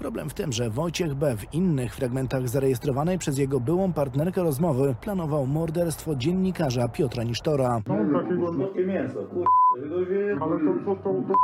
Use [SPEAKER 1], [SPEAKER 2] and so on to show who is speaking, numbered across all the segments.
[SPEAKER 1] Problem w tym, że Wojciech B. w innych fragmentach zarejestrowanej przez jego byłą partnerkę rozmowy planował morderstwo dziennikarza Piotra Nisztora.
[SPEAKER 2] Słodkie mięso.
[SPEAKER 3] Ale to co to, to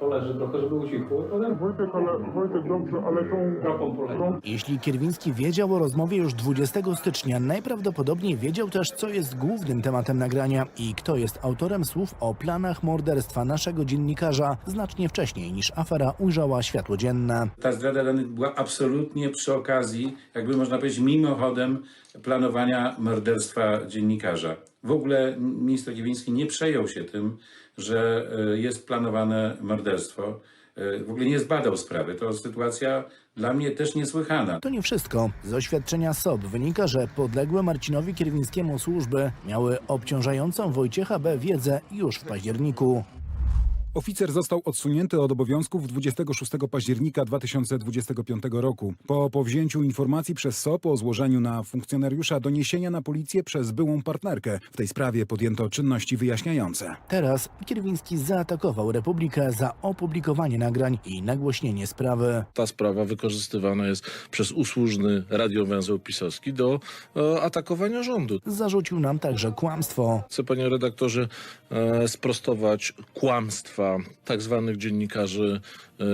[SPEAKER 2] Poleży trochę, żeby ucichło, potem
[SPEAKER 3] Wojtek, ale Wojtek dobrze, ale tą,
[SPEAKER 2] kropą poleży.
[SPEAKER 3] tą
[SPEAKER 1] Jeśli Kierwiński wiedział o rozmowie już 20 stycznia, najprawdopodobniej wiedział też, co jest głównym tematem nagrania i kto jest autorem słów o planach morderstwa naszego dziennikarza znacznie wcześniej niż afera ujrzała światło dzienne.
[SPEAKER 4] Ta zdrada danych była absolutnie przy okazji, jakby można powiedzieć, mimochodem planowania morderstwa dziennikarza. W ogóle minister Kiewiński nie przejął się tym, że e, jest planowane morderstwo. E, W ogóle nie zbadał sprawy. To sytuacja dla mnie też niesłychana.
[SPEAKER 1] To nie wszystko. Z oświadczenia SOB wynika, że podległe Marcinowi Kierwińskiemu służby miały obciążającą Wojciecha B. wiedzę już w październiku.
[SPEAKER 5] Oficer został odsunięty od obowiązków 26 października 2025 roku. Po powzięciu informacji przez SOP o złożeniu na funkcjonariusza doniesienia na policję przez byłą partnerkę. W tej sprawie podjęto czynności wyjaśniające.
[SPEAKER 1] Teraz Kierwiński zaatakował Republikę za opublikowanie nagrań i nagłośnienie sprawy.
[SPEAKER 6] ta sprawa wykorzystywana jest przez usłużny radiowęzeł pisowski do e, atakowania rządu.
[SPEAKER 1] Zarzucił nam także kłamstwo.
[SPEAKER 6] Chcę, panie redaktorze, e, sprostować kłamstwa tak zwanych dziennikarzy e,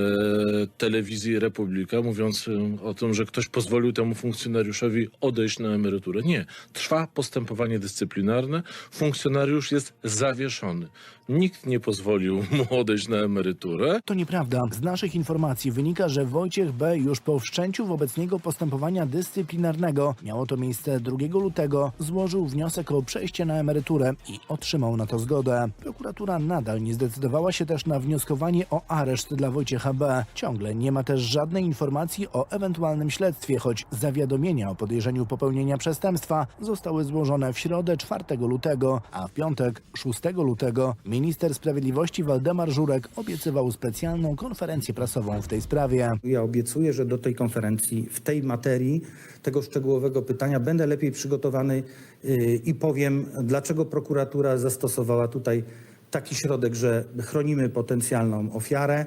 [SPEAKER 6] telewizji Republika, mówiąc e, o tym, że ktoś pozwolił temu funkcjonariuszowi odejść na emeryturę. Nie. Trwa postępowanie dyscyplinarne. Funkcjonariusz jest zawieszony. Nikt nie pozwolił mu odejść na emeryturę.
[SPEAKER 1] To nieprawda. Z naszych informacji wynika, że Wojciech B. już po wszczęciu wobec niego postępowania dyscyplinarnego, miało to miejsce 2 lutego, złożył wniosek o przejście na emeryturę i otrzymał na to zgodę. Prokuratura nadal nie zdecydowała się też na wnioskowanie o areszt dla Wojciecha B. Ciągle nie ma też żadnej informacji o ewentualnym śledztwie, choć zawiadomienia o podejrzeniu popełnienia przestępstwa zostały złożone w środę 4 lutego, a w piątek 6 lutego minister sprawiedliwości Waldemar Żurek obiecywał specjalną konferencję prasową w tej sprawie.
[SPEAKER 7] Ja obiecuję, że do tej konferencji w tej materii, tego szczegółowego pytania będę lepiej przygotowany yy, i powiem, dlaczego prokuratura zastosowała tutaj taki środek, że chronimy potencjalną ofiarę,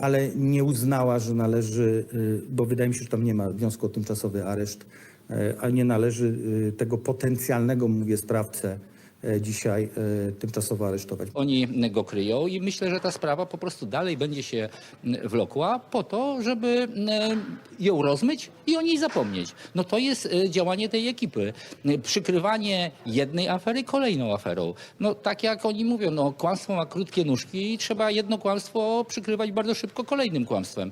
[SPEAKER 7] ale nie uznała, że należy, yy, bo wydaje mi się, że tam nie ma wniosku o tymczasowy areszt, yy, ale nie należy yy, tego potencjalnego, mówię, sprawcę dzisiaj yy, tymczasowo aresztować.
[SPEAKER 8] Oni go kryją i myślę, że ta sprawa po prostu dalej będzie się wlokła po to, żeby mm, ją rozmyć i o niej zapomnieć. No to jest e, działanie tej ekipy. Przykrywanie jednej afery kolejną aferą. No tak jak oni mówią, no kłamstwo ma krótkie nóżki i trzeba jedno kłamstwo przykrywać bardzo szybko kolejnym kłamstwem.